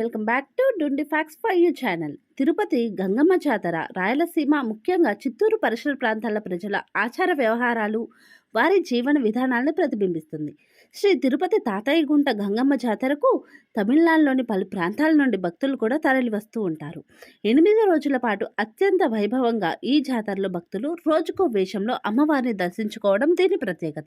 Welcome back to Dundi facts for you channel. Tirupati Gangamma Jatara Rayalaseema ముఖ్యంగా చిత్తూరు పరిసర ప్రాంతాల ప్రజల ఆచార వ్యవహారాలు వారి జీవన విధానాలను ప్రతిబింబిస్తుంది. శ్రీ తిరుపతి తాతయ్య గుంట గంగమ్మ జాతరకు తమిళనాడులోని పలు ప్రాంతాల నుండి భక్తులు కూడా తరలి వస్తూ ఉంటారు. ఎనిమిది రోజుల పాటు అత్యంత వైభవంగా ఈ జాతరలో భక్తులు రోజుకో వేషంలో అమ్మవారిని దర్శించుకోవడం దీని ప్రత్యేకత.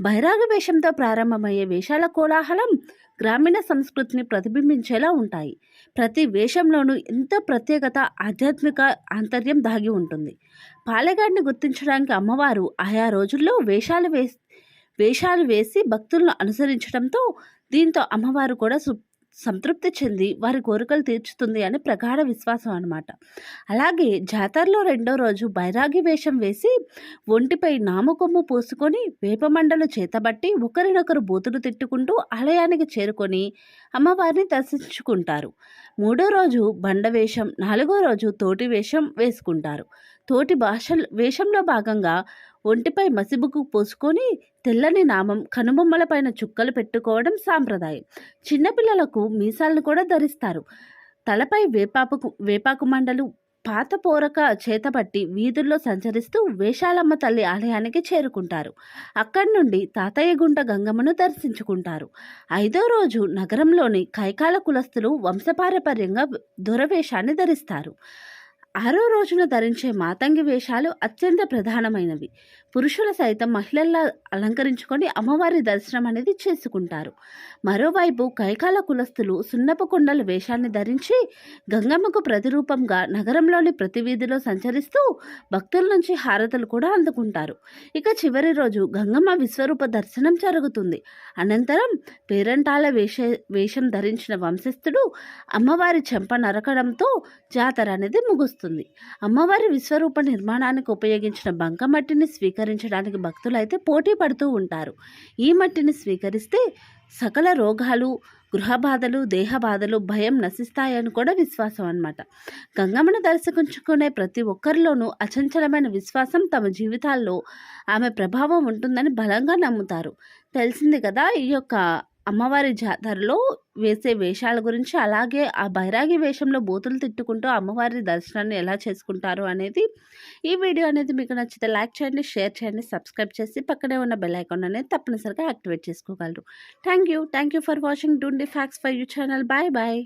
బైరాగ వేషంతో ప్రారంభమయ్యే వేషాల కోలాహలం గ్రామీణ సంస్కృతిని ప్రతిబింబించేలా ఉంటాయి. ప్రతి వేషంలోనూ ఎంతో ప్రత్యేకత ఆధ్యాత్మిక ఆంతర్యం దాగి ఉంటుంది. పాలెగాడిని గుర్తించడానికి అమ్మవారు ఆయా రోజుల్లో వేషాలు వేసి వేషాలు వేసి భక్తులను అనుసరించడంతో దీంతో అమ్మవారు కూడా సు సంతృప్తి చెంది వారి కోరికలు తీర్చుతుంది అని ప్రగాఢ విశ్వాసం అనమాట అలాగే జాతరలో రెండో రోజు బైరాగి వేషం వేసి ఒంటిపై నామకొమ్ము పూసుకొని వేపమండలు చేతబట్టి ఒకరినొకరు బూతులు తిట్టుకుంటూ ఆలయానికి చేరుకొని అమ్మవారిని దర్శించుకుంటారు. మూడో రోజు బండ వేషం నాలుగో రోజు తోటి వేషం వేసుకుంటారు. తోటి భాష వేషంలో భాగంగా ఒంటిపై మసిబుకు పోసుకొని తెల్లని నామం కనుబొమ్మలపైన చుక్కలు పెట్టుకోవడం సాంప్రదాయం. చిన్నపిల్లలకు మీసాలను కూడా ధరిస్తారు. తలపై వేపాకు వేపాకు మండలు పాత పోరక చేతబట్టి వీధుల్లో సంచరిస్తూ వేషాలమ్మ తల్లి ఆలయానికి చేరుకుంటారు. అక్కడి నుండి తాతయ్య గుంట గంగమ్మను దర్శించుకుంటారు. ఐదో రోజు నగరంలోని కైకాల కులస్తులు వంశపారపర్యంగా దురవేషాన్ని ధరిస్తారు. ఆరో రోజున ధరించే మాతంగి వేషాలు అత్యంత ప్రధానమైనవి. పురుషుల సైతం మహిళల్లా అలంకరించుకొని అమ్మవారి దర్శనం అనేది చేసుకుంటారు. మరోవైపు కైకాల కులస్తులు సున్నపుకొండల వేషాన్ని ధరించి గంగమ్మకు ప్రతిరూపంగా నగరంలోని ప్రతి వీధిలో సంచరిస్తూ భక్తుల నుంచి హారతలు కూడా అందుకుంటారు. ఇక చివరి రోజు గంగమ్మ విశ్వరూప దర్శనం జరుగుతుంది. అనంతరం పేరంటాల వేష వేషం ధరించిన వంశస్థుడు అమ్మవారి చెంప నరకడంతో జాతర అనేది ముగుస్తుంది. అమ్మవారి విశ్వరూప నిర్మాణానికి ఉపయోగించిన బంకమట్టిని స్వీకరించడానికి భక్తులు అయితే పోటీ పడుతూ ఉంటారు. ఈ మట్టిని స్వీకరిస్తే సకల రోగాలు గృహ బాధలు దేహ బాధలు భయం నశిస్తాయని కూడా విశ్వాసం అన్నమాట. గంగమ్మను దర్శించుకునే ప్రతి ఒక్కరిలోనూ అచంచలమైన విశ్వాసం తమ జీవితాల్లో ఆమె ప్రభావం ఉంటుందని బలంగా నమ్ముతారు. తెలిసింది కదా ఈ యొక్క అమ్మవారి జాతరలో వేసే వేషాల గురించి అలాగే ఆ బైరాగి వేషంలో బూతులు తిట్టుకుంటూ అమ్మవారి దర్శనాన్ని ఎలా చేసుకుంటారు అనేది ఈ వీడియో అనేది మీకు నచ్చితే లైక్ చేయండి షేర్ చేయండి సబ్స్క్రైబ్ చేసి పక్కనే ఉన్న బెల్ ఐకాన్ అనేది తప్పనిసరిగా యాక్టివేట్ చేసుకోగలరు. Thank you. Thank you for watching. Dundi facts for you channel. Bye bye.